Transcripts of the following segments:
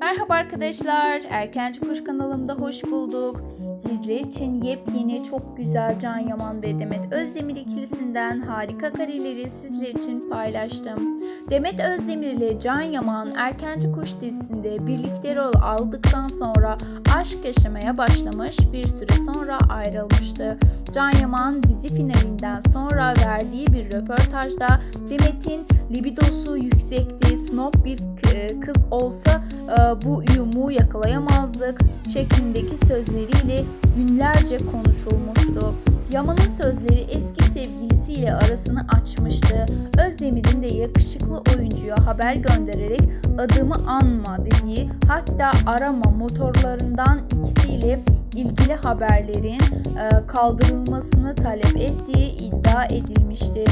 Merhaba arkadaşlar, Erkenci Kuş kanalımda hoş bulduk. Sizler için yepyeni, çok güzel Can Yaman ve Demet Özdemir ikilisinden harika kareleri sizler için paylaştım. Demet Özdemir ile Can Yaman Erkenci Kuş dizisinde birlikte rol aldıktan sonra aşk yaşamaya başlamış, bir süre sonra ayrılmıştı. Can Yaman dizi finalinden sonra verdiği bir röportajda Demet'in libidosu yüksekti, snob bir k- kız olsa e, bu uyumu yakalayamazdık şeklindeki sözleriyle günlerce konuşulmuştu. Yaman'ın sözleri eski sevgilisiyle arasını açmıştı. Özdemir'in de yakışıklı oyuncuya haber göndererek adımı anma dediği hatta arama motorlarından ikisiyle ilgili haberlerin e, kaldırılmasını talep ettiği iddia edilmişti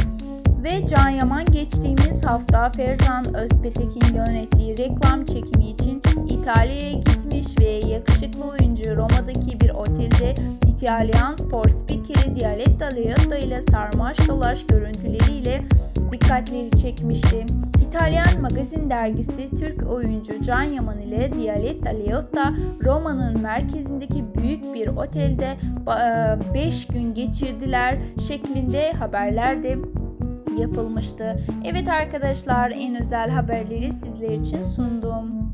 ve Can Yaman geçtiğimiz hafta Ferzan Özpetek'in yönettiği reklam çekimi için İtalya'ya gitmiş ve yakışıklı oyuncu Roma'daki bir otelde İtalyan spor spikeri Dialetta Leotta ile sarmaş dolaş görüntüleriyle dikkatleri çekmişti. İtalyan magazin dergisi Türk oyuncu Can Yaman ile Dialetta Leotta Roma'nın merkezindeki büyük bir otelde 5 gün geçirdiler şeklinde haberlerde yapılmıştı. Evet arkadaşlar en özel haberleri sizler için sundum.